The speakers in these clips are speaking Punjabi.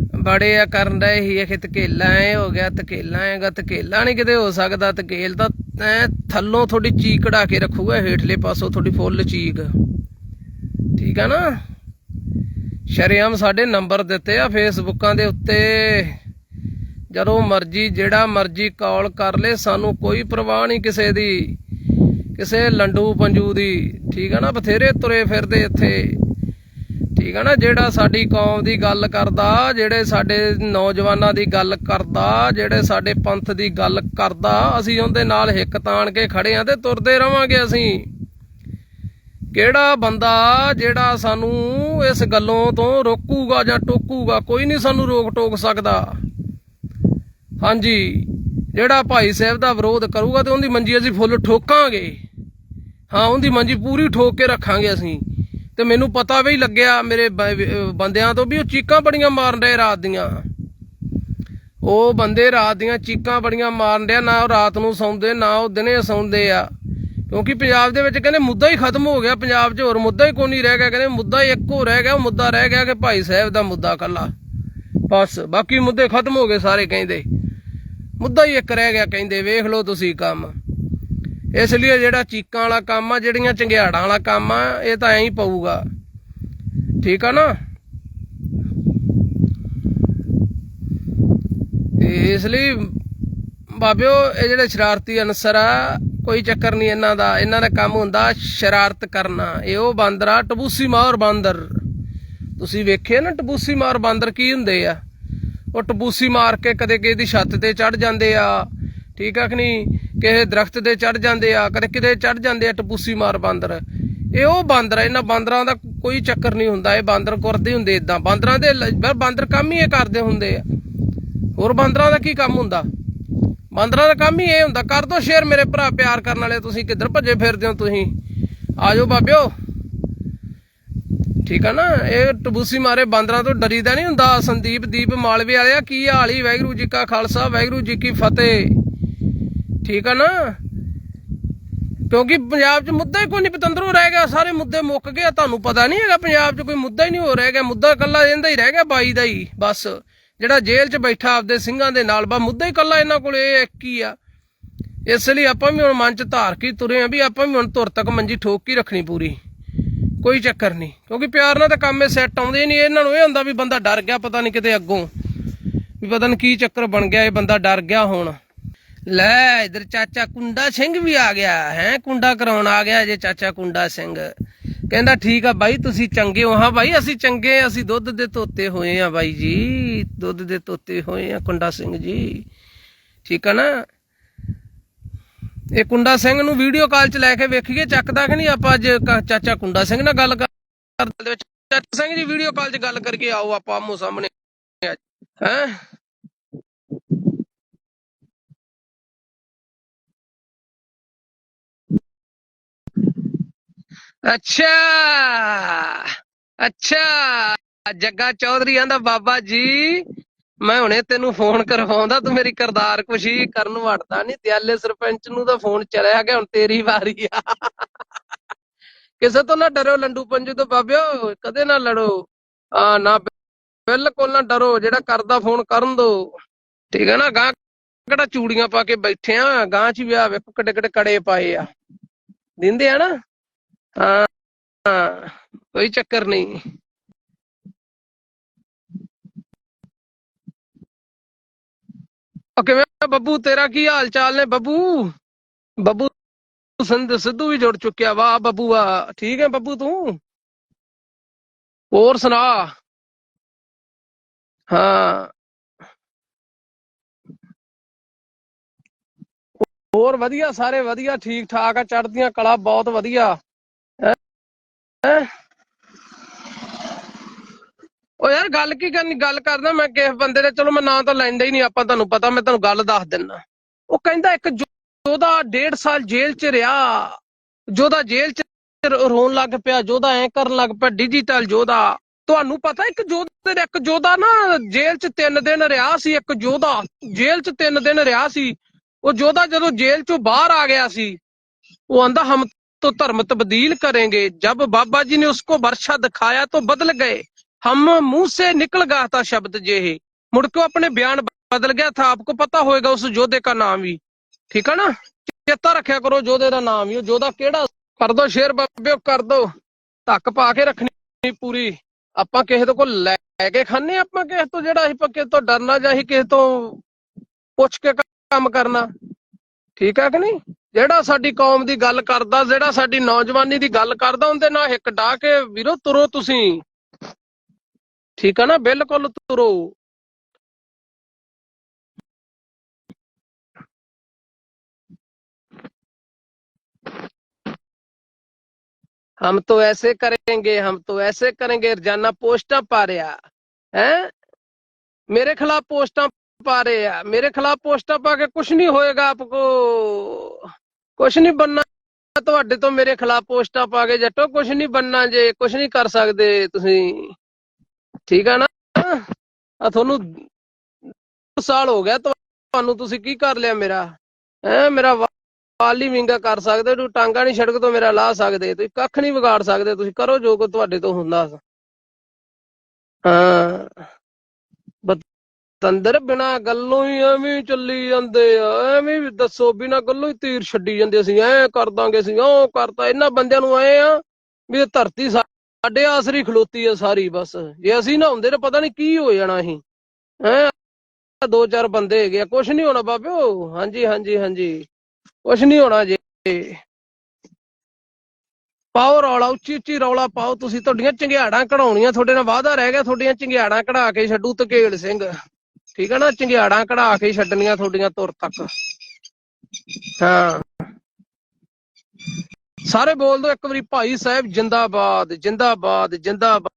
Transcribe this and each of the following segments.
ਬੜੇ ਆ ਕਰਨ ਦਾ ਹੀ ਇਹ ਤਕੇਲਾ ਐ ਹੋ ਗਿਆ ਤਕੇਲਾ ਹੈਗਾ ਤਕੇਲਾ ਨਹੀਂ ਕਿਤੇ ਹੋ ਸਕਦਾ ਤਕੇਲ ਤਾਂ ਐ ਥੱਲੋਂ ਥੋੜੀ ਚੀਕ ਕਢਾ ਕੇ ਰੱਖੂਗਾ, ਹੇਠਲੇ ਪਾਸੋਂ ਥੋੜੀ ਫੁੱਲ ਚੀਕ। ਠੀਕ ਆ ਨਾ? ਸ਼ਰੇਆਮ ਸਾਡੇ ਨੰਬਰ ਦਿੱਤੇ ਆ ਫੇਸਬੁੱਕਾਂ ਦੇ ਉੱਤੇ। ਜਦੋਂ ਮਰਜ਼ੀ, ਜਿਹੜਾ ਮਰਜ਼ੀ ਕਾਲ ਕਰ ਲੈ, ਸਾਨੂੰ ਕੋਈ ਪਰਵਾਹ ਨਹੀਂ ਕਿਸੇ ਦੀ, ਕਿਸੇ ਲੰਡੂ ਪੰਜੂ ਦੀ। ਠੀਕ ਆ ਨਾ? ਬਥੇਰੇ ਤੁਰੇ ਫਿਰਦੇ ਇੱਥੇ। ਠੀਕ ਹੈ ਨਾ, ਜਿਹੜਾ ਸਾਡੀ ਕੌਮ ਦੀ ਗੱਲ ਕਰਦਾ, ਜਿਹੜੇ ਸਾਡੇ ਨੌਜਵਾਨਾਂ ਦੀ ਗੱਲ ਕਰਦਾ, ਜਿਹੜੇ ਸਾਡੇ ਪੰਥ ਦੀ ਗੱਲ ਕਰਦਾ, ਅਸੀਂ ਉਹਦੇ ਨਾਲ ਹਿੱਕ ਤਾਣ ਕੇ ਖੜੇ ਆ ਤੇ ਤੁਰਦੇ ਰਵਾਂਗੇ ਅਸੀਂ। ਕਿਹੜਾ ਬੰਦਾ ਜਿਹੜਾ ਸਾਨੂੰ ਇਸ ਗੱਲੋਂ ਤੋਂ ਰੋਕੂਗਾ ਜਾਂ ਟੋਕੂਗਾ, ਕੋਈ ਨਹੀਂ ਸਾਨੂੰ ਰੋਕ ਟੋਕ ਸਕਦਾ। ਹਾਂਜੀ, ਜਿਹੜਾ ਭਾਈ ਸਾਹਿਬ ਦਾ ਵਿਰੋਧ ਕਰੂਗਾ ਤੇ ਉਹਦੀ ਮੰਜੀ ਅਸੀਂ ਫੁੱਲ ਠੋਕਾਂਗੇ। ਹਾਂ, ਉਹਦੀ ਮੰਜੀ ਪੂਰੀ ਠੋਕ ਕੇ ਰੱਖਾਂਗੇ ਅਸੀਂ। ਤੇ ਮੈਨੂੰ ਪਤਾ ਵੀ ਲੱਗਿਆ ਮੇਰੇ ਬੰਦਿਆਂ ਤੋਂ ਵੀ ਉਹ ਚੀਕਾਂ ਬੜੀਆਂ ਮਾਰਨ ਰਹੇ ਰਾਤ ਦੀਆਂ। ਉਹ ਬੰਦੇ ਰਾਤ ਦੀਆਂ ਚੀਕਾਂ ਬੜੀਆਂ ਮਾਰਨ ਰਿਹਾ ਨਾ ਉਹ ਰਾਤ ਨੂੰ ਸੌਂਦੇ, ਨਾ ਉਹ ਦਿਨੇ ਸੌਂਦੇ ਆ। ਕਿਉਂਕਿ ਪੰਜਾਬ ਦੇ ਵਿੱਚ ਕਹਿੰਦੇ ਮੁੱਦਾ ਹੀ ਖਤਮ ਹੋ ਗਿਆ, ਪੰਜਾਬ 'ਚ ਹੋਰ ਮੁੱਦਾ ਹੀ ਕੋਈ ਨਹੀਂ ਰਹਿ ਗਿਆ, ਕਹਿੰਦੇ ਮੁੱਦਾ ਇੱਕ ਇੱਕੋ ਰਹਿ ਗਿਆ, ਉਹ ਮੁੱਦਾ ਰਹਿ ਗਿਆ ਕਿ ਭਾਈ ਸਾਹਿਬ ਦਾ ਮੁੱਦਾ ਕੱਲਾ ਬਸ, ਬਾਕੀ ਮੁੱਦੇ ਖਤਮ ਹੋ ਗਏ ਸਾਰੇ ਕਹਿੰਦੇ। ਮੁੱਦਾ ਹੀ ਇੱਕ ਰਹਿ ਗਿਆ, ਕਹਿੰਦੇ ਵੇਖ ਲਓ ਤੁਸੀਂ ਕੰਮ। ਇਸ ਲਈ ਜਿਹੜਾ ਚੀਕਾਂ ਵਾਲਾ ਕੰਮ ਆ, ਜਿਹੜੀਆਂ ਚੰਗਿਆੜਾਂ ਵਾਲਾ ਕੰਮ ਆ, ਇਹ ਤਾਂ ਐਂ ਹੀ ਪਊਗਾ। ਠੀਕ ਆ ਨਾ? ਇਸ ਲਈ ਬਾਬਿਓ, ਇਹ ਜਿਹੜੇ ਸ਼ਰਾਰਤੀ ਅਨਸਰ ਆ, ਕੋਈ ਚੱਕਰ ਨਹੀਂ ਇਹਨਾਂ ਦਾ। ਇਹਨਾਂ ਦਾ ਕੰਮ ਹੁੰਦਾ ਸ਼ਰਾਰਤ ਕਰਨਾ। ਇਹ ਉਹ ਬਾਂਦਰ ਆ, ਟਬੂਸੀ ਮਾਰ ਬਾਂਦਰ। ਤੁਸੀਂ ਵੇਖਿਆ ਨਾ ਟਬੂਸੀ ਮਾਰ ਬਾਂਦਰ ਕੀ ਹੁੰਦੇ ਆ? ਉਹ ਟਬੂਸੀ ਮਾਰ ਕੇ ਕਦੇ ਕਿਸੇ ਦੀ ਛੱਤ ਤੇ ਚੜ ਜਾਂਦੇ ਆ। ਠੀਕ ਆ ਕਿ ਨਹੀਂ? ਕਿਸੇ ਦਰਖਤ ਦੇ ਚੜ ਜਾਂਦੇ ਆ, ਕਦੇ ਕਿਤੇ ਚੜ ਜਾਂਦੇ ਆ, ਟਪੂਸੀ ਮਾਰ ਬਾਂਦਰ। ਇਹ ਉਹ ਬਾਂਦਰ ਆ, ਇਹਨਾਂ ਬਾਂਦਰਾਂ ਦਾ ਕੋਈ ਚੱਕਰ ਨਹੀਂ ਹੁੰਦਾ, ਇਹ ਬਾਂਦਰ ਕਰਦੇ ਹੁੰਦੇ ਇਦਾਂ ਬਾਂਦਰਾਂ ਦੇ ਬਾਂਦਰ ਕੰਮ ਹੀ ਇਹ ਕਰਦੇ ਹੁੰਦੇ ਆ। ਹੋਰ ਬਾਂਦਰਾਂ ਦਾ ਕੀ ਕੰਮ ਹੁੰਦਾ? ਬਾਂਦਰਾਂ ਦਾ ਕੰਮ ਹੀ ਇਹ ਹੁੰਦਾ, ਕਰ ਦੋ ਸ਼ੇਰ ਮੇਰੇ ਭਰਾ, ਪਿਆਰ ਕਰਨ ਵਾਲੇ ਤੁਸੀਂ ਕਿੱਧਰ ਭੱਜੇ ਫਿਰਦੇ ਹੋ ਤੁਸੀਂ? ਆਜੋ ਬਾਬਿਓ। ਠੀਕ ਆ ਨਾ? ਇਹ ਟਬੂਸੀ ਮਾਰੇ ਬਾਂਦਰਾਂ ਤੋਂ ਡਰੀਦਾ ਨਹੀਂ ਹੁੰਦਾ, ਸੰਦੀਪ ਦੀਪ ਮਾਲਵੇ ਵਾਲਿਆ, ਕੀ ਹਾਲ ਹੀ? ਵਾਹਿਗੁਰੂ ਜੀ ਕਾ ਖਾਲਸਾ, ਵਾਹਿਗੁਰੂ ਜੀ ਕੀ ਫਤਿਹ। ਠੀਕ ਆ ਨਾ? ਕਿਉਂਕਿ ਪੰਜਾਬ 'ਚ ਮੁੱਦਾ ਹੀ ਕੋਈ ਨਹੀਂ ਪਤੰਦਰੋਂ ਰਹਿ ਗਿਆ, ਸਾਰੇ ਮੁੱਦੇ ਮੁੱਕ ਗਏ ਤੁਹਾਨੂੰ ਪਤਾ ਨਹੀਂ ਹੈਗਾ, ਪੰਜਾਬ 'ਚ ਕੋਈ ਮੁੱਦਾ ਹੀ ਨਹੀਂ ਹੋ ਰਹਿ ਗਿਆ, ਮੁੱਦਾ ਕੱਲਾ ਇਹਦਾ ਹੀ ਰਹਿ ਗਿਆ, ਬਾਈ ਦਾ ਹੀ, ਬਸ। ਜਿਹੜਾ ਜੇਲ੍ਹ 'ਚ ਬੈਠਾ ਆਪਦੇ ਸਿੰਘਾਂ ਦੇ ਨਾਲ ਬਾ ਮੁੱਦਾ ਹੀ ਕੱਲਾ ਇਹਨਾਂ ਕੋਲ, ਇਹ ਇੱਕ ਹੀ ਆ। ਇਸ ਲਈ ਆਪਾਂ ਵੀ ਹੁਣ ਮਨ 'ਚ ਧਾਰ ਕੇ ਹੀ ਤੁਰੇ ਆ, ਵੀ ਆਪਾਂ ਵੀ ਹੁਣ ਤੁਰ ਤੱਕ ਮੰਜੀ ਠੋਕ ਕੇ ਰੱਖਣੀ ਪੂਰੀ। ਕੋਈ ਚੱਕਰ ਨਹੀਂ ਕਿਉਂਕਿ ਪਿਆਰ ਨਾਲ ਤਾਂ ਕੰਮ ਇਹ ਸੈੱਟ ਆਉਂਦੇ ਨਹੀਂ ਇਹਨਾਂ ਨੂੰ ਇਹ ਹੁੰਦਾ ਵੀ ਬੰਦਾ ਡਰ ਗਿਆ, ਪਤਾ ਨਹੀਂ ਕਿਤੇ ਅੱਗੋਂ, ਵੀ ਪਤਾ ਨਹੀਂ ਕੀ ਚੱਕਰ ਬਣ ਗਿਆ, ਇਹ ਬੰਦਾ ਡਰ ਗਿਆ ਹੁਣ। ਲੈ ਇਧਰ ਚਾਚਾ ਕੁੰਡਾ ਸਿੰਘ ਵੀ ਆ ਗਿਆ, ਹੈ, ਕੁੰਡਾ ਕਰਾਉਣ ਆ ਗਿਆ ਜੇ ਚਾਚਾ ਕੁੰਡਾ ਸਿੰਘ। ਕਹਿੰਦਾ, ਠੀਕ ਆ ਬਾਈ, ਤੁਸੀਂ ਚੰਗੇ ਹੋ। ਹਾਂ ਬਾਈ, ਅਸੀਂ ਚੰਗੇ ਅਸੀਂ ਦੁੱਧ ਦੇ ਤੋਤੇ ਹੋਏ ਆ ਬਾਈ ਜੀ, ਦੁੱਧ ਦੇ ਤੋਤੇ ਹੋਏ ਆ ਕੁੰਡਾ ਸਿੰਘ ਜੀ। ਠੀਕ ਆ ਨਾ? ਇਹ ਕੁੰਡਾ ਸਿੰਘ ਨੂੰ ਵੀਡੀਓ ਕਾਲ 'ਚ ਲੈ ਕੇ ਵੇਖੀਏ, ਚੱਕਦਾ ਕਿ ਨਹੀਂ ਆਪਾਂ ਅੱਜ ਚਾਚਾ ਕੁੰਡਾ ਸਿੰਘ ਨਾਲ ਗੱਲ ਕਰਦੇ ਚਾਚਾ ਸਿੰਘ ਜੀ, ਵੀਡੀਓ ਕਾਲ 'ਚ ਗੱਲ ਕਰਕੇ ਆਓ, ਆਪਾਂ ਆਮੋ ਸਾਹਮਣੇ ਹੈ? ਅੱਛਾ ਅੱਛਾ। ਜੱਗਾ ਚੌਧਰੀ ਆਂਦਾ, ਬਾਬਾ ਜੀ, ਮੈਂ ਹੁਣੇ ਤੈਨੂੰ ਫੋਨ ਕਰਵਾਉਂਦਾ, ਤੂੰ ਮੇਰੀ ਕਰਦਾਰ ਖੁਸ਼ੀ ਕਰਨ ਵੜਦਾ ਨਹੀਂ ਦਿਆਲੇ ਸਰਪੰਚ ਨੂੰ ਤਾਂ ਫੋਨ ਚਲਿਆ ਗਿਆ, ਹੁਣ ਤੇਰੀ ਵਾਰੀ ਆ। ਕਿਸੇ ਤੋਂ ਨਾ ਡਰੋ ਲੰਡੂ ਪੰਜੂ ਤੋਂ, ਬਾਬਿਓ, ਕਦੇ ਨਾ ਲੜੋ। ਆ, ਨਾ, ਬਿਲਕੁਲ ਨਾ ਡਰੋ, ਜਿਹੜਾ ਕਰਦਾ ਫੋਨ ਕਰਨ ਦੋ। ਠੀਕ ਹੈ ਨਾ ਗਾਂ ਕਿਹੜਾ ਚੂੜੀਆਂ ਪਾ ਕੇ ਬੈਠੇ ਆ ਗਾਂ ਚ ਵੀ ਆ ਵੇਖੋ ਕਿੱਡੇ ਕਿੱਡੇ ਕੜੇ ਪਾਏ ਆ। ਦਿੰਦੇ ਆ ਨਾ। ਹਾਂ ਹਾਂ ਕੋਈ ਚੱਕਰ ਨਹੀਂ ਉਹ ਕਿਵੇਂ ਆ ਬੱਬੂ ਤੇਰਾ ਕੀ ਹਾਲ ਚਾਲ ਨੇ ਬੱਬੂ ਬੱਬੂ ਸੰਧ ਸਿੱਧੂ ਵੀ ਜੁੜ ਚੁੱਕਿਆ ਵਾਹ ਬੱਬੂ ਆ ਠੀਕ ਹੈ ਬੱਬੂ ਤੂੰ ਹੋਰ ਸੁਣਾ ਹਾਂ ਹੋਰ ਵਧੀਆ ਸਾਰੇ ਵਧੀਆ ਠੀਕ ਠਾਕ ਆ ਚੜਦੀਆਂ ਕਲਾ ਬਹੁਤ ਵਧੀਆ ਹੈਂ? ਹੈਂ? ਉਹ ਯਾਰ ਗੱਲ ਕੀ ਕਰਨੀ, ਗੱਲ ਕਰਦਾ ਮੈਂ ਕਿਸ ਬੰਦੇ ਦੇ, ਚਲੋ ਮੈਂ ਨਾਂ ਤਾਂ ਲੈਂਦਾ ਹੀ ਨਹੀਂ, ਆਪਾਂ ਤੁਹਾਨੂੰ ਪਤਾ, ਮੈਂ ਤੁਹਾਨੂੰ ਗੱਲ ਦੱਸ ਦਿੰਨਾ ਉਹ ਕਹਿੰਦਾ ਇੱਕ ਜੋਦਾ 1.5 ਸਾਲ ਜੇਲ੍ਹ 'ਚ ਰਿਹਾ ਜੋਦਾ ਜੇਲ੍ਹ 'ਚ ਰੋਣ ਲੱਗ ਪਿਆ ਜੋਦਾ ਐ ਕਰਨ ਲੱਗ ਪਿਆ ਡਿਜੀਟਲ ਜੋਦਾ ਤੁਹਾਨੂੰ ਪਤਾ ਇੱਕ ਜੋਧੇ ਇੱਕ ਜੋਧਾ ਨਾ ਜੇਲ੍ਹ 'ਚ 3 ਦਿਨ ਰਿਹਾ ਸੀ, ਇੱਕ ਜੋਧਾ ਜੇਲ੍ਹ 'ਚ 3 ਦਿਨ ਰਿਹਾ ਸੀ। ਉਹ ਜੋਧਾ ਜਦੋਂ ਜੇਲ੍ਹ 'ਚੋਂ ਬਾਹਰ ਆ ਗਿਆ ਸੀ, ਉਹ ਆਂਦਾ ਹਮ तो धर्म तब्दील करेंगे जब बाबा जी ने उसको वर्षा दिखाया तो बदल गए हम मुंह से निकल गया था शब्द जे ही मुड़ के वो अपने बयान बदल गया था आपको पता होएगा उस जोधे का नाम भी ठीक है ना ਚੇਤਾ ਰੱਖਿਆ ਕਰੋ ਜੋਧੇ ਦਾ ਨਾਮ ਹੀ ਉਹ ਜੋਧਾ ਕਿਹੜਾ ਕਰ ਦੋ ਸ਼ੇਰ ਬਾਬਿਓ ਕਰ ਦੋ ਧੱਕ ਪਾ ਕੇ ਰੱਖਣੀ ਪੂਰੀ ਆਪਾਂ ਕਿਸੇ ਤੋਂ ਕੋਲ ਲੈ ਕੇ ਖਾਣੇ ਆਪਾਂ ਕਿਸੇ ਤੋਂ ਜਿਹੜਾ ਅਸੀਂ ਕਿਸੇ ਤੋਂ ਡਰਨਾ ਜਾਂ ਅਸੀਂ ਕਿਸੇ ਤੋਂ ਪੁੱਛ ਕੇ ਕੰਮ ਕਰਨਾ ਠੀਕ ਹੈ ਕਿ ਨਹੀਂ ਜਿਹੜਾ ਸਾਡੀ ਕੌਮ ਦੀ ਗੱਲ ਕਰਦਾ ਜਿਹੜਾ ਸਾਡੀ ਨੌਜਵਾਨੀ ਦੀ ਗੱਲ ਕਰਦਾ ਉਹਦੇ ਨਾਲ ਇੱਕ ਡਾ ਕੇ ਵੀਰੋ ਤੁਰੋ ਤੁਸੀਂ ਠੀਕ ਹੈ ਨਾ ਬਿਲਕੁਲ ਤੁਰੋ हम तो ऐसे करेंगे हम तो ऐसे करेंगे रोजाना पोस्टा पा रहा है मेरे खिलाफ पोस्टा पा रहे हैं मेरे खिलाफ पोस्टा पा के कुछ नहीं होएगा आपको ਕੁਛ ਨਹੀਂ ਬੰਨਾ ਤੁਹਾਡੇ ਤੋਂ ਮੇਰੇ ਖਿਲਾਫ ਪੋਸਟਾਂ ਪਾ ਕੇ ਜੱਟੋ, ਕੁਛ ਨਹੀਂ ਬੰਨਾ ਜੇ, ਕੁਛ ਨਹੀਂ ਕਰ ਸਕਦੇ ਤੁਸੀਂ। ਠੀਕ ਆ ਨਾ? ਆ ਤੁਹਾਨੂੰ 2 ਸਾਲ ਹੋ ਗਿਆ ਤੁਹਾਨੂੰ ਤੁਸੀਂ ਕੀ ਕਰ ਲਿਆ ਮੇਰਾ? ਹੈ, ਮੇਰਾ ਵਾਲੀ ਵਿੰਗਾ ਕਰ ਸਕਦੇ ਤੂੰ ਟਾਂਗਾ ਨਹੀਂ ਛੜਕ ਤੋਂ ਮੇਰਾ ਲਾ ਸਕਦੇ। ਤੁਸੀਂ ਕੱਖ ਨਹੀਂ ਵਿਗਾੜ ਸਕਦੇ, ਤੁਸੀਂ ਕਰੋ ਜੋ ਕੋ ਤੁਹਾਡੇ ਤੋਂ ਹੁੰਦਾ। ਹਾਂ। ਤੰਦਰ ਬਿਨਾ ਗੱਲੋਂ ਹੀ ਐਵੇਂ ਚੱਲੀ ਜਾਂਦੇ ਆ। ਐਵੇਂ ਵੀ ਦੱਸੋ, ਬਿਨਾ ਗੱਲੋਂ ਹੀ ਤੀਰ ਛੱਡੀ ਜਾਂਦੇ ਅਸੀਂ। ਐ ਕਰ ਦਾਂਗੇ ਅਸੀਂ ਉਹ ਕਰਤਾ। ਇਹਨਾਂ ਬੰਦਿਆਂ ਨੂੰ ਆਏ ਆ ਵੀ ਧਰਤੀ ਸਾਡੇ ਆਸਰੀ ਖਲੋਤੀ ਆ ਸਾਰੀ ਬਸ। ਜੇ ਅਸੀਂ ਨਾ ਹੁੰਦੇ ਤਾਂ ਪਤਾ ਨਹੀਂ ਕੀ ਹੋ ਜਾਣਾ ਅਸੀਂ। ਹੈ ਦੋ ਚਾਰ ਬੰਦੇ ਹੈਗੇ ਆ। ਕੁਝ ਨਹੀਂ ਹੋਣਾ ਬਾਬਿਓ। ਹਾਂਜੀ ਹਾਂਜੀ ਹਾਂਜੀ। ਕੁਛ ਨਹੀਂ ਹੋਣਾ ਜੇ। ਪਾਓ ਰੌਲਾ, ਉੱਚੀ ਉੱਚੀ ਰੌਲਾ ਪਾਓ। ਤੁਸੀਂ ਤੁਹਾਡੀਆਂ ਚੰਗਿਆੜਾਂ ਕਢਾਉਣੀਆਂ। ਤੁਹਾਡੇ ਨਾਲ ਵਾਅਦਾ ਰਹਿ ਗਿਆ। ਤੁਹਾਡੀਆਂ ਚੰਗਿਆੜਾਂ ਕਢਾ ਕੇ ਛੱਡੂ ਤਕੇਲ ਸਿੰਘ। ਠੀਕ ਹੈ ਨਾ, ਚੰਗਿਆੜਾਂ ਕਢਾ ਕੇ ਛੱਡਣੀਆਂ ਤੁਹਾਡੀਆਂ ਤੁਰ ਤੱਕ। ਹਾਂ। ਸਾਰੇ ਬੋਲ ਦਿਓ ਇੱਕ ਵਾਰੀ, ਭਾਈ ਸਾਹਿਬ ਜਿੰਦਾਬਾਦ ਜਿੰਦਾਬਾਦ ਜਿੰਦਾਬਾਦ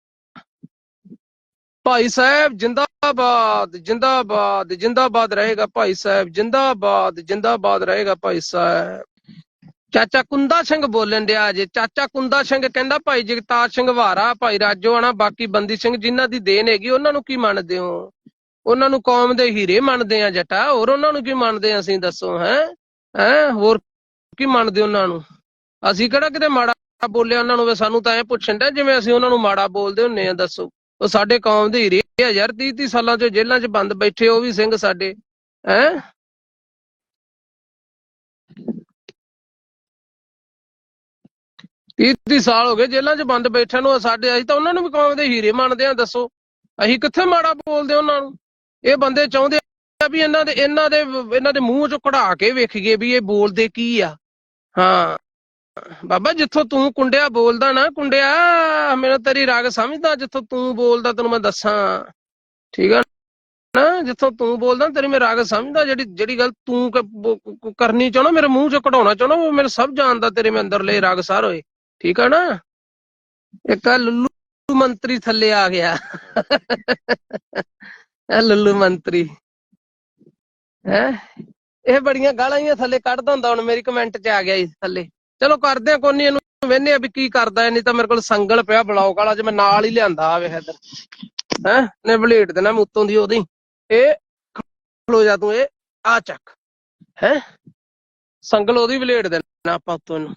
ਭਾਈ ਸਾਹਿਬ ਜਿੰਦਾਬਾਦ ਜਿੰਦਾਬਾਦ ਜਿੰਦਾਬਾਦ ਰਹੇਗਾ ਭਾਈ ਸਾਹਿਬ, ਜਿੰਦਾਬਾਦ ਜਿੰਦਾਬਾਦ ਰਹੇਗਾ ਭਾਈ ਸਾਹਿਬ। ਚਾਚਾ ਕੁੰਦਾ ਸਿੰਘ ਬੋਲਣ ਡਿਆ ਜੇ। ਚਾਚਾ ਕੁੰਦਾ ਸਿੰਘ ਕਹਿੰਦਾ, ਭਾਈ ਜਗਤਾਰ ਸਿੰਘ ਵਾਰਾ, ਭਾਈ ਰਾਜੋਆਣਾ, ਬਾਕੀ ਬੰਦੀ ਸਿੰਘ ਜਿਨ੍ਹਾਂ ਦੀ ਦੇਣ ਹੈਗੀ, ਉਹਨਾਂ ਨੂੰ ਕੀ ਮੰਨਦੇ ਹੋ? ਉਹਨਾਂ ਨੂੰ ਕੌਮ ਦੇ ਹੀਰੇ ਮੰਨਦੇ ਆ ਜੱਟਾ, ਹੋਰ ਉਹਨਾਂ ਨੂੰ ਕੀ ਮੰਨਦੇ ਆ ਅਸੀਂ ਦੱਸੋ, ਹੈ? ਹੈ? ਹੋਰ ਕੀ ਮੰਨਦੇ ਉਹਨਾਂ ਨੂੰ? ਅਸੀਂ ਕਿਹੜਾ ਕਿਤੇ ਮਾੜਾ ਬੋਲਿਆ ਉਹਨਾਂ ਨੂੰ? ਵੀ ਸਾਨੂੰ ਤਾਂ ਐ ਪੁੱਛਣ ਡਿਆ, ਜਿਵੇਂ ਅਸੀਂ ਉਹਨਾਂ ਨੂੰ ਮਾੜਾ ਬੋਲਦੇ ਹੁੰਨੇ ਆ, ਦੱਸੋ। ਉਹ ਸਾਡੇ ਕੌਮ ਦੇ ਹੀਰੇ ਆ ਯਾਰ 30 30 ਸਾਲਾਂ ਤੋਂ ਜੇਲ੍ਹਾਂ 'ਚ ਬੰਦ ਬੈਠੇ, ਉਹ ਵੀ ਸਿੰਘ ਸਾਡੇ। ਹੈ? ਤੀਹ ਸਾਲ ਹੋ ਗਏ ਜੇਲ੍ਹਾਂ 'ਚ ਬੰਦ ਬੈਠਿਆਂ ਨੂੰ ਸਾਡੇ, ਅਸੀਂ ਤਾਂ ਉਹਨਾਂ ਨੂੰ ਵੀ ਕੌਮ ਦੇ ਹੀਰੇ ਮੰਨਦੇ ਆ, ਦੱਸੋ। ਅਸੀਂ ਕਿੱਥੇ ਮਾੜਾ ਬੋਲਦੇ ਉਹਨਾਂ ਨੂੰ? ਇਹ ਬੰਦੇ ਚਾਹੁੰਦੇ ਆ ਵੀ ਇਹਨਾਂ ਦੇ ਇਹਨਾਂ ਦੇ ਇਹਨਾਂ ਦੇ ਮੂੰਹ 'ਚੋਂ ਕਢਾ ਕੇ ਵੇਖੀਏ ਵੀ ਇਹ ਬੋਲਦੇ ਕੀ ਆ। ਹਾਂ। ਬਾਬਾ, ਜਿੱਥੋਂ ਤੂੰ ਕੁੰਡਿਆ ਬੋਲਦਾ ਨਾ, ਕੁੰਡਿਆ, ਮੈਨੂੰ ਤੇਰੀ ਰਾਗ ਸਮਝਦਾ ਜਿੱਥੋਂ ਤੂੰ ਬੋਲਦਾ, ਤੈਨੂੰ ਮੈਂ ਦੱਸਾਂ। ਠੀਕ ਆ ਨਾ? ਜਿੱਥੋਂ ਤੂੰ ਬੋਲਦਾ, ਤੇਰੀ ਮੈਂ ਰਾਗ ਸਮਝਦਾ, ਜਿਹੜੀ ਜਿਹੜੀ ਗੱਲ ਤੂੰ ਕਰਨੀ ਚਾਹਣਾ ਮੇਰੇ ਮੂੰਹ 'ਚੋਂ ਕਢਾਉਣਾ ਚਾਹਣਾ ਉਹ ਮੈਨੂੰ ਸਭ ਜਾਣਦਾ ਤੇਰੇ ਮੈਂ ਅੰਦਰਲੇ ਰਾਗ ਸਾਰ। ਹੋਏ ਠੀਕ ਆ ਨਾ? ਇੱਕ ਲੁੱਲੂ ਮੰਤਰੀ ਥੱਲੇ ਆ ਗਿਆ। ਇਹ ਲੁੱਲੂ ਮੰਤਰੀ। ਹੈ? ਇਹ ਬੜੀਆਂ ਗਾਲਾਂ ਹੀ ਥੱਲੇ, ਕੱਢਦਾ ਹੁੰਦਾ ਹੁਣ, ਮੇਰੀ ਕਮੈਂਟ 'ਚ ਆ ਗਿਆ ਜੀ ਥੱਲੇ। ਚਲੋ ਕਰਦੇ ਆ ਕੋਈ ਇਹਨੂੰ ਵੇਨੇ ਆ ਵੀ ਕੀ ਕਰਦਾ ਨਹੀਂ ਤਾਂ ਮੇਰੇ ਕੋਲ ਸੰਗਲ ਪਿਆ ਬਲੌਕ ਵਾਲਾ, ਜੇ ਮੈਂ ਨਾਲ ਹੀ ਲਿਆਂਦਾ ਆ ਵੇਖ ਇਧਰ। ਹੈ? ਨੇ ਬਲੇਡ ਦੇਣਾ ਮੈਂ ਉੱਤੋਂ ਦੀ ਉਹਦੀ। ਇਹ ਖਲੋ ਜਾ ਤੂੰ, ਇਹ ਆ ਚੱਕ। ਹੈ? ਸੰਗਲ ਉਹਦੀ ਬਲੇਡ ਦੇਣਾ ਆਪਾਂ ਉੱਤੋਂ ਨੂੰ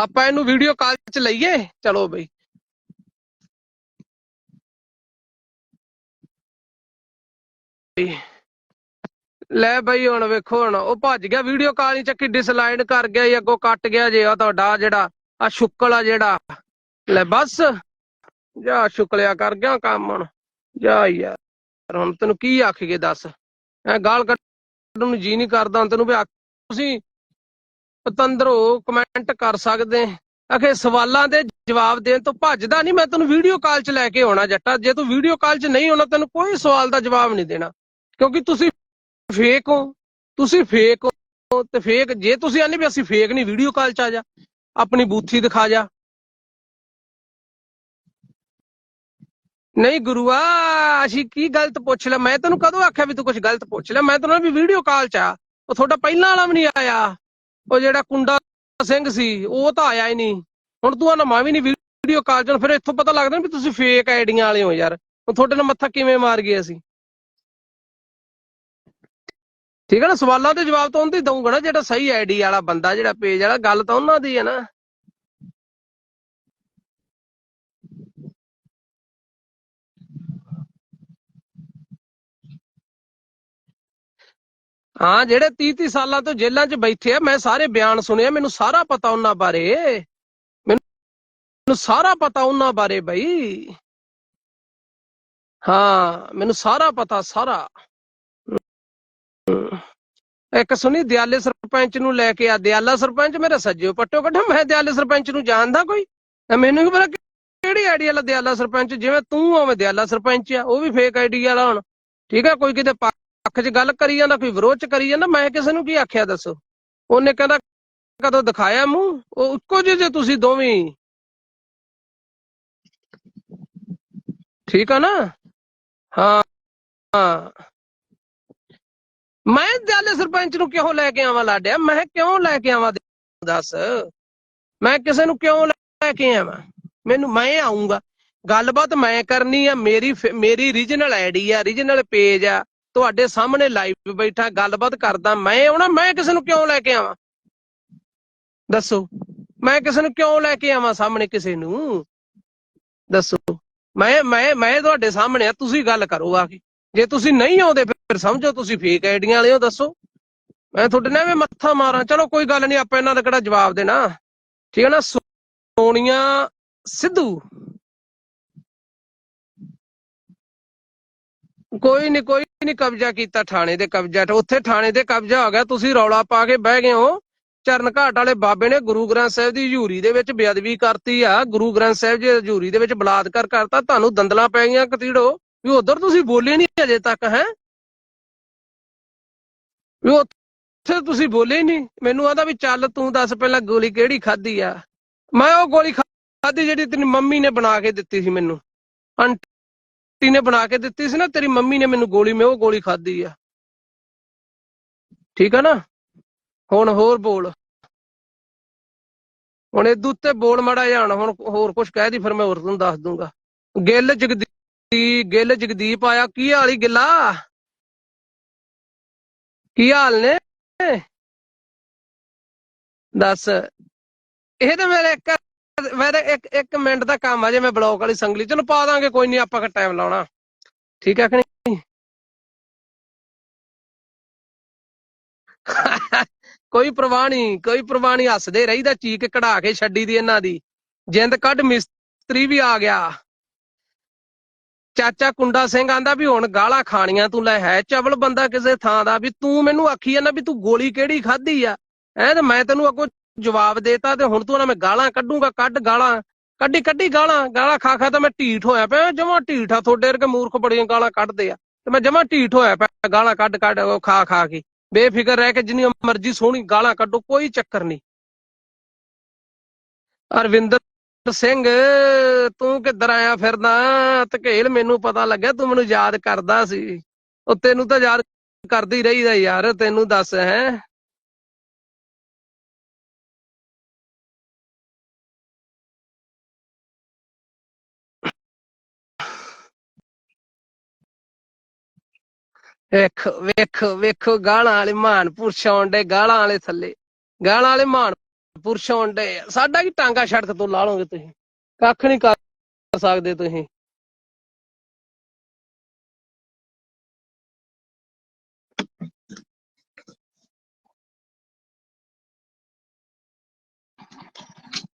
ਆਪਾਂ ਇਹਨੂੰ ਵੀਡੀਓ ਕਾਲ 'ਚ ਲਈਏ। ਚਲੋ ਬਈ। ਲੈ ਬਈ ਹੁਣ ਵੇਖੋ ਹੁਣ, ਉਹ ਭੱਜ ਗਿਆ ਵੀਡੀਓ ਕਾਲ ਨਹੀਂ ਚੱਕੀ ਡਿਸਲਾਈਡ ਕਰ ਗਿਆ ਜੀ, ਅੱਗੋਂ ਕੱਟ ਗਿਆ ਜੇ ਆ ਤੁਹਾਡਾ ਜਿਹੜਾ ਆ ਸ਼ੁਕਲ ਆ ਜਿਹੜਾ। ਲੈ ਬਸ, ਜਾ ਸ਼ੁਕਲਿਆ ਕਰ ਗਿਆ ਕੰਮ ਹੁਣ। ਜਾ ਯਾਰ, ਹੁਣ ਤੈਨੂੰ ਕੀ ਆਖੀਏ ਦੱਸ। ਐ ਗਾਲ ਕੱਢਣ ਨੂੰ ਜੀ ਨਹੀਂ ਕਰਦਾ ਤੈਨੂੰ ਵੀ ਤੁਸੀਂ ਪਤੰਦਰੋ ਕਮੈਂਟ ਕਰ ਸਕਦੇ ਅਖੇ ਸਵਾਲਾਂ ਦੇ ਜਵਾਬ ਦੇਣ ਤੋਂ ਭੱਜਦਾ ਨਹੀਂ, ਮੈਂ ਤੈਨੂੰ ਵੀਡੀਓ ਕਾਲ 'ਚ ਲੈ ਕੇ ਆਉਣਾ ਜੱਟਾ। ਜੇ ਤੂੰ ਵੀਡੀਓ ਕਾਲ 'ਚ ਨਹੀਂ ਆਉਣਾ, ਤੈਨੂੰ ਕੋਈ ਸਵਾਲ ਦਾ ਜਵਾਬ ਨਹੀਂ ਦੇਣਾ। ਕਿਉਂਕਿ ਤੁਸੀਂ ਫੇਕ ਹੋ। ਤੁਸੀਂ ਫੇਕ ਹੋ, ਤੇ ਫੇਕ ਜੇ ਤੁਸੀਂ ਆਨੇ ਵੀ ਅਸੀਂ ਫੇਕ ਨਹੀਂ ਵੀਡੀਓ ਕਾਲ 'ਚ ਆ ਜਾ। ਆਪਣੀ ਬੂਥੀ ਦਿਖਾ ਜਾ। ਨਹੀਂ ਗੁਰੂਆ ਅਸੀਂ ਕੀ ਗਲਤ ਪੁੱਛ ਲਿਆ? ਮੈਂ ਤੈਨੂੰ ਕਦੋਂ ਆਖਿਆ ਵੀ ਤੂੰ ਕੁਝ ਗਲਤ ਪੁੱਛ ਲਿਆ? ਮੈਂ ਤੈਨੂੰ ਵੀ ਵੀਡੀਓ ਕਾਲ 'ਚ ਆ। ਉਹ ਤੁਹਾਡਾ ਪਹਿਲਾਂ ਵਾਲਾ ਵੀ ਨਹੀਂ ਆਇਆ। ਉਹ ਜਿਹੜਾ ਕੁੰਡਾ ਸਿੰਘ ਸੀ, ਉਹ ਤਾਂ ਆਇਆ ਹੀ ਨਹੀਂ। ਹੁਣ ਤੂੰ ਆ ਨਵਾਂ ਵੀ ਨਹੀਂ ਵੀਡੀਓ ਕਾਲ 'ਚ ਫਿਰ ਇੱਥੋਂ ਪਤਾ ਲੱਗਦਾ ਵੀ ਤੁਸੀਂ ਫੇਕ ਆਈਡੀਆਂ ਵਾਲੇ ਹੋ ਯਾਰ। ਹੁਣ ਤੁਹਾਡੇ ਨਾਲ ਮੱਥਾ ਕਿਵੇਂ ਮਾਰ ਗਏ ਅਸੀਂ? ਠੀਕ ਹੈ ਨਾ, ਸਵਾਲਾਂ ਦੇ ਜਵਾਬ ਤਾਂ ਉਹਦੀ ਦਊਂਗਾ ਨਾ, ਜਿਹੜਾ ਸਹੀ ਆਈਡੀ ਵਾਲਾ ਬੰਦਾ, ਜਿਹੜਾ ਪੇਜ ਵਾਲਾ, ਗੱਲ ਤਾਂ ਉਹਨਾਂ ਦੀ ਹੈ ਨਾ। ਹਾਂ, ਜਿਹੜੇ 30 30 ਸਾਲਾਂ ਤੋਂ ਜੇਲ੍ਹਾਂ 'ਚ ਬੈਠੇ ਆ, ਮੈਂ ਸਾਰੇ ਬਿਆਨ ਸੁਣਿਆ ਮੈਨੂੰ ਸਾਰਾ ਪਤਾ ਉਹਨਾਂ ਬਾਰੇ। ਮੈਨੂੰ ਸਾਰਾ ਪਤਾ ਉਹਨਾਂ ਬਾਰੇ ਬਈ। ਹਾਂ, ਮੈਨੂੰ ਸਾਰਾ ਪਤਾ, ਸਾਰਾ। ਇੱਕ ਸੁਣੀ, ਦਿਆਲੇ ਸਰਪੰਚ ਨੂੰ ਲੈ ਕੇ ਆ, ਦਿਆਲਾ ਸਰਪੰਚ ਮੇਰੇ ਸੱਜੇ ਪੱਟੋ ਕੱਢੋ ਮੈਂ ਦਿਆਲੇ ਸਰਪੰਚ ਨੂੰ ਜਾਣਦਾ ਕੋਈ? ਮੈਨੂੰ ਕੀ ਪਤਾ ਕਿਹੜੀ ਆਈਡੀ ਵਾਲਾ ਦਿਆਲਾ ਸਰਪੰਚ, ਜਿਵੇਂ ਤੂੰ ਹੋਵੇਂ ਦਿਆਲਾ ਸਰਪੰਚ ਆ, ਉਹ ਵੀ ਫੇਕ ਆਈਡੀ ਵਾਲਾ ਹੁਣ। ਠੀਕ ਆ, ਕੋਈ ਕਿਤੇ ਅੱਖ 'ਚ ਗੱਲ ਕਰੀ ਜਾਂਦਾ, ਕੋਈ ਵਿਰੋਧ 'ਚ ਕਰੀ ਜਾਂਦਾ, ਮੈਂ ਕਿਸੇ ਨੂੰ ਕੀ ਆਖਿਆ ਦੱਸੋ? ਉਹਨੇ ਕਹਿੰਦਾ, ਕਦੋਂ ਦਿਖਾਇਆ ਮੂੰਹ? ਉਹ ਇੱਕੋ ਜਿਹੇ ਜੇ ਤੁਸੀਂ ਦੋਵੇਂ। ਠੀਕ ਆ ਨਾ? ਹਾਂ। ਹਾਂ ਮੈਂ ਦਿਆਲੇ ਸਰਪੰਚ ਨੂੰ ਕਿਉਂ ਲੈ ਕੇ ਆਵਾਂ ਲਾਡਿਆ? ਮੈਂ ਕਿਉਂ ਲੈ ਕੇ ਆਵਾਂ ਦੱਸ? ਮੈਂ ਕਿਸੇ ਨੂੰ ਕਿਉਂ ਲੈ ਕੇ ਆਵਾਂ? ਮੈਨੂੰ ਮੈਂ ਆਉਂਗਾ ਗੱਲਬਾਤ ਮੈਂ ਕਰਨੀ ਆ, ਮੇਰੀ ਮੇਰੀ ਰੀਜਨਲ ਆਈਡੀ ਆ ਰੀਜਨਲ ਪੇਜ ਆ। ਤੁਹਾਡੇ ਸਾਹਮਣੇ ਲਾਈਵ ਬੈਠਾ, ਗੱਲਬਾਤ ਕਰਦਾ, ਮੈਂ ਆਉਣਾ, ਮੈਂ ਕਿਸੇ ਨੂੰ ਕਿਉਂ ਲੈ ਕੇ ਆਵਾਂ? ਦੱਸੋ, ਮੈਂ ਕਿਸੇ ਨੂੰ ਕਿਉਂ ਲੈ ਕੇ ਆਵਾਂ ਸਾਹਮਣੇ ਕਿਸੇ ਨੂੰ? ਦੱਸੋ, ਮੈਂ ਮੈਂ ਮੈਂ ਤੁਹਾਡੇ ਸਾਹਮਣੇ ਆ, ਤੁਸੀਂ ਗੱਲ ਕਰੋ ਆ ਕੇ। ਜੇ ਤੁਸੀਂ ਨਹੀਂ ਆਉਂਦੇ, ਫਿਰ ਸਮਝੋ ਤੁਸੀਂ ਫੇਕ ਆਈਡੀਆਂ ਵਾਲੇ ਹੋ, ਦੱਸੋ। ਮੈਂ ਤੁਹਾਡੇ ਨਾਲ ਵੀ ਮੱਥਾ ਮਾਰਾਂ। ਚਲੋ, ਕੋਈ ਗੱਲ ਨਹੀਂ, ਆਪਾਂ ਇਹਨਾਂ ਦਾ ਕਿਹੜਾ ਜਵਾਬ ਦੇਣਾ? ਠੀਕ ਹੈ ਨਾ? ਸੋਨੀਆ ਸਿੱਧੂ। ਕੋਈ ਨਹੀਂ, ਕੋਈ ਨਹੀਂ ਕਬਜ਼ਾ ਕੀਤਾ ਥਾਣੇ ਦੇ ਕਬਜ਼ਾ ਉੱਥੇ ਥਾਣੇ ਦੇ ਕਬਜ਼ਾ ਹੋ ਗਿਆ। ਤੁਸੀਂ ਰੌਲਾ ਪਾ ਕੇ ਬਹਿ ਗਏ ਹੋ। ਚਰਨ ਘਾਟ ਵਾਲੇ ਬਾਬੇ ਨੇ ਗੁਰੂ ਗ੍ਰੰਥ ਸਾਹਿਬ ਦੀ ਹਜ਼ੂਰੀ ਦੇ ਵਿੱਚ ਬੇਅਦਬੀ ਕਰਤੀ ਆ। ਗੁਰੂ ਗ੍ਰੰਥ ਸਾਹਿਬ ਜੀ ਹਜ਼ੂਰੀ ਦੇ ਵਿੱਚ ਬਲਾਤਕਾਰ ਕਰਤਾ। ਤੁਹਾਨੂੰ ਦੰਦਲਾਂ ਪੈ ਗਈਆਂ ਕਤੀੜੋ। ਵੀ ਉਧਰ ਤੁਸੀਂ ਬੋਲੇ ਨਹੀਂ ਅਜੇ ਤੱਕ, ਹੈ? ਵੀ ਉੱਥੇ ਤੁਸੀਂ ਬੋਲੇ ਹੀ ਨਹੀਂ। ਮੈਨੂੰ ਆਦਾ ਵੀ ਚੱਲ ਤੂੰ ਦੱਸ ਪਹਿਲਾਂ ਗੋਲੀ ਕਿਹੜੀ ਖਾਧੀ ਆ। ਮੈਂ ਉਹ ਗੋਲੀ ਖਾਧੀ ਜਿਹੜੀ ਤੇਰੀ ਮੰਮੀ ਨੇ ਬਣਾ ਕੇ ਦਿੱਤੀ ਸੀ ਮੈਨੂੰ। ਆਂਟੀ ਨੇ ਬਣਾ ਕੇ ਦਿੱਤੀ ਸੀ ਨਾ, ਤੇਰੀ ਮੰਮੀ ਨੇ ਮੈਨੂੰ ਗੋਲੀ, ਮੈਂ ਉਹ ਗੋਲੀ ਖਾਧੀ ਆ। ਠੀਕ ਆ ਨਾ? ਹੁਣ ਹੋਰ ਬੋਲ। ਹੁਣ ਇਹ ਉੱਤੇ ਬੋਲ ਮੜਾ ਜਾਣ ਹੁਣ ਹੋਰ ਕੁਝ ਕਹਿ ਦੀ, ਫਿਰ ਮੈਂ ਹੋਰ ਤੁਹਾਨੂੰ ਦੱਸ ਦੂੰਗਾ। ਗਿੱਲ ਜਗਦੀਪ ਗਿੱਲ ਜਗਦੀਪ ਆਇਆ, ਕੀ ਹਾਲੀ ਗਿੱਲਾ? ਕੀ ਹਾਲ ਨੇ? ਦੱਸ। ਇਹ ਤਾਂ ਮੇਰੇ ਇੱਕ ਮੇਰੇ ਇੱਕ ਇੱਕ ਮਿੰਟ ਦਾ ਕੰਮ ਆ, ਜੇ ਮੈਂ ਬਲੌਕ ਵਾਲੀ ਸੰਗਲੀ ਚਲੋ ਪਾ ਦਾਂਗੇ, ਕੋਈ ਨਹੀਂ ਆਪਾਂ ਕਿ ਟਾਈਮ ਲਾਉਣਾ। ਠੀਕ ਹੈ ਕਿ ਨਹੀਂ? ਕੋਈ ਪ੍ਰਵਾਹ ਨਹੀਂ ਕੋਈ ਪਰਵਾਹ ਨਹੀਂ ਹੱਸਦੇ ਰਹੀਦਾ, ਚੀਕ ਕਢਾ ਕੇ ਛੱਡੀ ਦੀ ਇਹਨਾਂ ਦੀ। ਜਿੰਦ ਕੱਢ, ਮਿਸਤਰੀ ਵੀ ਆ ਗਿਆ। ਚਾਚਾ ਕੁੰਡਾ ਸਿੰਘ ਆਂਦਾ ਵੀ, ਹੁਣ ਗਾਲਾਂ ਖਾਣੀਆਂ ਤੂੰ, ਲੈ ਹੈ ਚਵਲ ਬੰਦਾ ਕਿਸੇ ਥਾਂ ਦਾ, ਵੀ ਤੂੰ ਮੈਨੂੰ ਆਖੀ ਜਾਂਦਾ ਵੀ ਤੂੰ ਗੋਲੀ ਕਿਹੜੀ ਖਾਧੀ ਆ? ਐ ਤੇ ਮੈਂ ਤੈਨੂੰ ਅੱਗੋਂ ਜਵਾਬ ਦੇਤਾ ਤੇ ਹੁਣ ਤੂੰ ਨਾ ਮੈਂ ਗਾਲਾਂ ਕੱਢੂਗਾ, ਕੱਢ ਗਾਲਾਂ। ਕੱਢੀ ਕੱਢੀ ਗਾਲਾਂ ਗਾਲਾਂ ਖਾ ਖਾ ਤਾਂ ਮੈਂ ਢੀਠ ਹੋਇਆ ਪਿਆ, ਜਮਾ ਢੀਠ ਆ, ਤੁਹਾਡੇ ਵਰਗੇ ਮੂਰਖ ਬੜੀਆਂ ਗਾਲਾਂ ਕੱਢਦੇ ਆ। ਤੇ ਮੈਂ ਜਮਾ ਢੀਠ ਹੋਇਆ ਪਿਆ, ਗਾਲਾਂ ਕੱਢ ਕੱਢ ਖਾ ਖਾ ਕੇ। ਬੇਫਿਕਰ ਰਹਿ ਕੇ ਜਿੰਨੀ ਮਰਜ਼ੀ ਸੋਹਣੀ ਗਾਲਾਂ ਕੱਢੋ, ਕੋਈ ਚੱਕਰ ਨਹੀਂ। ਅਰਵਿੰਦਰ ਸਿੰਘ, ਤੂੰ ਕਿੱਧਰ ਆਇਆ ਫਿਰਦਾ? ਧਕੇਲ, ਮੈਨੂੰ ਪਤਾ ਲੱਗਿਆ ਤੂੰ ਮੈਨੂੰ ਯਾਦ ਕਰਦਾ ਸੀ। ਉਹ ਤੈਨੂੰ ਤਾਂ ਯਾਦ ਕਰਦੀ ਰਹੀਦਾ ਯਾਰ, ਤੈਨੂੰ ਦੱਸ ਹੈ। ਵੇਖ ਵੇਖ, ਵੇਖੋ, ਗਾਲਾਂ ਵਾਲੇ ਮਾਨ ਪੁਰਸ਼ਾਂ ਡੇ ਗਾਲਾਂ ਵਾਲੇ ਥੱਲੇ। ਗਾਲਾਂ ਵਾਲੇ ਮਾਨ ਪੁਰਸ਼ਾਂ ਡੇ ਸਾਡਾ ਕੀ ਟਾਂਗਾ ਛੜਕ ਤੋਂ ਲਾ ਲਓਗੇ ਤੁਸੀਂ? ਕੱਖ ਨਹੀਂ ਕਰ ਸਕਦੇ ਤੁਸੀਂ।